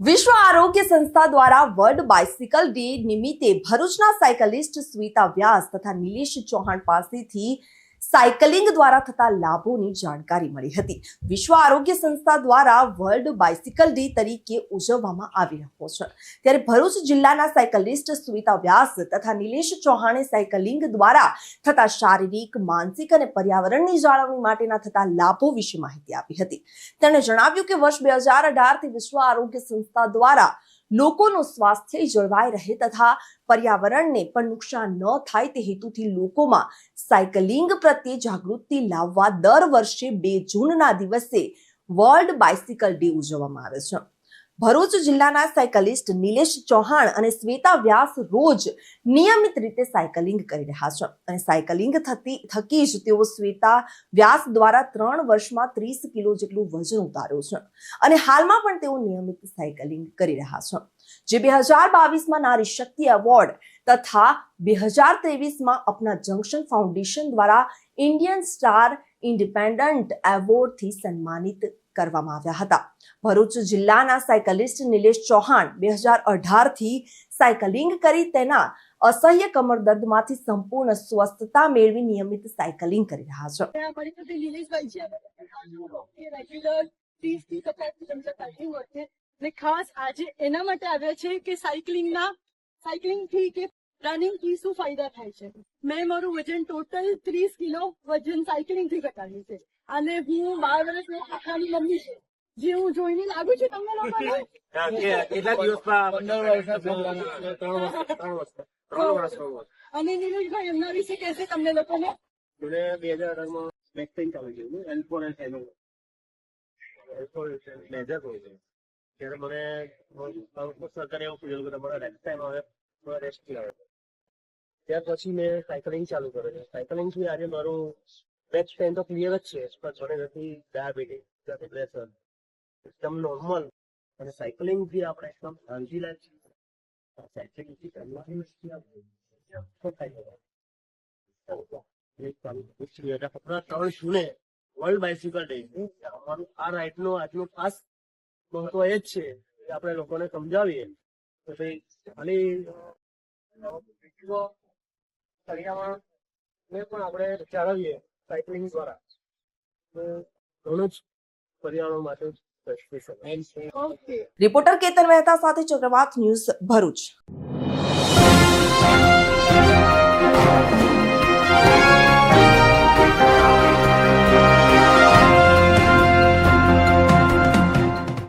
વિશ્વ આરોગ્ય સંસ્થા દ્વારા વર્લ્ડ બાઇસિકલ ડે નિમિત્તે ભરૂચના સાયકલિસ્ટ સ્મિતા વ્યાસ તથા નિલેશ ચૌહાણ પાસેથી સાયકલિંગ દ્વારા થતા લાભોની જાણકારી મળી હતી. વિશ્વ આરોગ્ય સંસ્થા દ્વારા વર્લ્ડ બાઇસિકલ ડે તરીકે ઉજવવામાં આવી રહ્યો છે. ત્યારે ભરૂચ જિલ્લાના સાયકલિસ્ટ સ્મિતા વ્યાસ તથા નિલેશ ચૌહાણે સાયકલિંગ દ્વારા થતા શારીરિક, માનસિક અને પર્યાવરણની જાળવણી માટેના થતા લાભો વિશે માહિતી આપી હતી. તેમણે જણાવ્યું કે વર્ષ બે હજાર અઢારથી વિશ્વ આરોગ્ય સંસ્થા દ્વારા લોકોનું સ્વાસ્થ્ય જળવાઈ રહે તથા પર્યાવરણને પણ નુકસાન ન થાય તે હેતુથી લોકોમાં સાયકલિંગ પ્રત્યે જાગૃતિ લાવવા દર વર્ષે બે જૂનના દિવસે વર્લ્ડ બાઇસિકલ ડે ઉજવવામાં આવે છે. ભરૂચ જિલ્લાના સાયકલિસ્ટ નિલેશ ચૌહાણ અને શ્વેતા વ્યાસ રોજ નિયમિત રીતે સાયકલિંગ કરી રહ્યા છે. અને સાયકલિંગ થતી, થકી જ તેઓ શ્વેતા વ્યાસ દ્વારા ત્રણ વર્ષમાં ત્રીસ કિલો જેટલું વજન ઉતાર્યું છે. અને હાલમાં પણ તેઓ નિયમિત સાયકલિંગ કરી રહ્યા છે. જે બે હજાર બાવીસમાં નારી શક્તિ એવોર્ડ તથા બે હજાર ત્રેવીસમાં અપના જંકશન ફાઉન્ડેશન દ્વારા ઇન્ડિયન સ્ટાર ઇન્ડિપેન્ડન્ટ એવોર્ડથી સન્માનિત કરવામાં આવ્યા હતા. ભરૂચ જિલ્લાના સાયકલિસ્ટ નિલેશ ચૌહાણ બે હજાર અઢારથી સાયકલિંગ કરી તેના અસહ્ય કમર દર્દમાંથી સંપૂર્ણ સ્વસ્થતા મેળવી નિયમિત સાયકલિંગ કરી રહ્યા છે. ખાસ આજે એના માટે આવ્યા છે કે સાયકલિંગના સાયકલિંગથી કે રનિંગથી શું ફાયદા થાય છે? મેં મારું વજન ટોટલ ત્રીસ કિલો વજન સાયકલિંગથી ઘટાડ્યું છે. અને હું બાર વર્ષની આખાની મમ્મી છે. જે હું જોઈને લાગુ છું તમને લોકોને? કેટલા અને નિલેશભાઈ એમના વિશે કહેશે તમને લોકોને? મને બે હજાર અઢારમાં પેઇન ચાલુ થયું એલ ફોર એલ એનું એલ ફોર મેજર હોય છે ત્યારે મને સરકારે એવું કીધું કે તમારા નેક્સ્ટ ટાઈમ હવે થોડા રેસ્ટ લાવે ત્યાર પછી મેં સાયકલિંગ ચાલુ કર્યું છે સાયકલિંગથી આજે મારું બેક પેન તો ક્લિયર જ છે, પણ મને નથી ડાયાબિટીસ પ્રેશર એકદમ નોર્મલ અને સાયકલિંગથી આપણે એકદમ શાંતિ લાગે છે. સાયકલિંગથી ત્રણ જૂને વર્લ્ડ બાઇસિકલ ડે અમારું આ રાઇડ નો ખાસ મહત્વ એ જ છે આપણે લોકોને સમજાવીએ. કે ભાઈ, ખાલી અ, વિશ્વ પર્યાવરણ ને પણ આપણે જાળવીએ સાયકલિંગ દ્વારા. તો ઘણું જ પર્યાવરણ માટે બચી શકાય ઓકે રિપોર્ટર કેતન મહેતા સાથે ચક્રવાત ન્યૂઝ ભરૂચ.